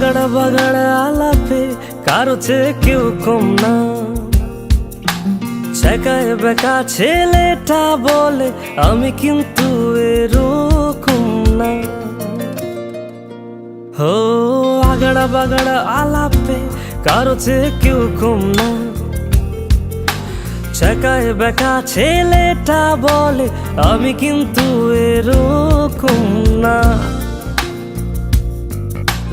আগাড়া বাগাড়া আলাপে কারও চেয়ে কেউ কম না। ছেকায় বেকা ছেলেটা বলে, আমি কিন্তু এরকম না। হো, আগাড়া, বাগাড়া আলাপে কেউ কম না। ছেকায় বেকা ছেলেটা বলে, আমি কিন্তু এরকম না।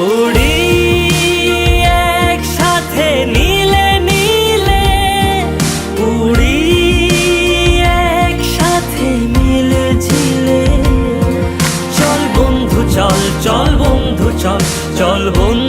উড়ি নীলে উড়ি মিলে চল বন্ধু চল চল বন্ধু চল চল বন্ধু